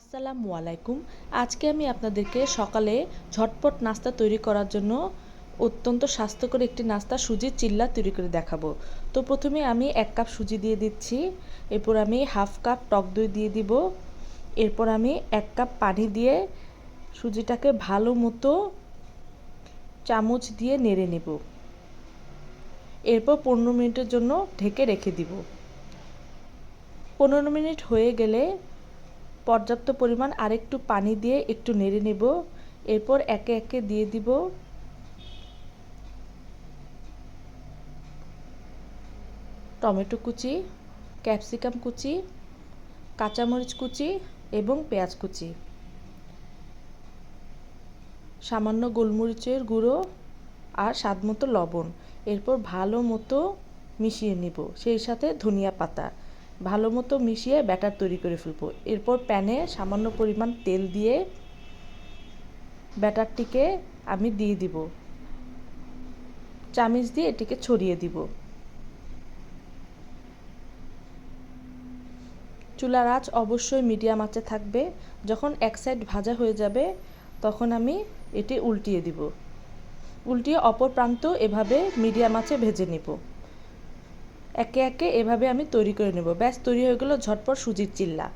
আসসালামু আলাইকুম। আজকে আমি আপনাদেরকে সকালে ঝটপট নাস্তা তৈরি করার জন্য অত্যন্ত স্বাস্থ্যকর একটি নাস্তা সুজির চিল্লা তৈরি করে দেখাবো। তো প্রথমে আমি এক কাপ সুজি দিয়ে দিচ্ছি, এরপর আমি হাফ কাপ টক দই দিয়ে দিব, এরপর আমি এক কাপ পানি দিয়ে সুজিটাকে ভালো মতো চামচ দিয়ে নেড়ে নেব। এরপর পনেরো মিনিটের জন্য ঢেকে রেখে দিব। পনেরো মিনিট হয়ে গেলে পর্যাপ্ত পরিমাণ আরেকটু পানি দিয়ে একটু নেড়ে নেব। এরপর একে একে দিয়ে দিব। টমেটো কুচি, ক্যাপসিকাম কুচি, কাঁচামরিচ কুচি এবং পেঁয়াজ কুচি। সামান্য গোলমরিচের গুঁড়ো আর স্বাদমতো লবণ। এরপর ভালো মতো মিশিয়ে নিব। সেই সাথে ধনিয়া পাতা। ভালো মতো মিশিয়ে ব্যাটার তৈরি করে ফেলব। এরপর প্যানে সামান্য পরিমাণ তেল দিয়ে ব্যাটারটিকে আমি দিয়ে দিব। চামিচ দিয়ে এটিকে ছড়িয়ে দিব। চুলার আঁচ অবশ্যই মিডিয়াম আঁচে থাকবে। যখন এক সাইড ভাজা হয়ে যাবে, তখন আমি এটি উল্টিয়ে দিব। উল্টিয়ে অপর প্রান্ত এভাবে মিডিয়াম আঁচে ভেজে নেব। একে একে এভাবে আমি তৈরি করে নেব। ব্যাস তৈরি হয়ে গেল ঝটপট সুজির চিল্লা।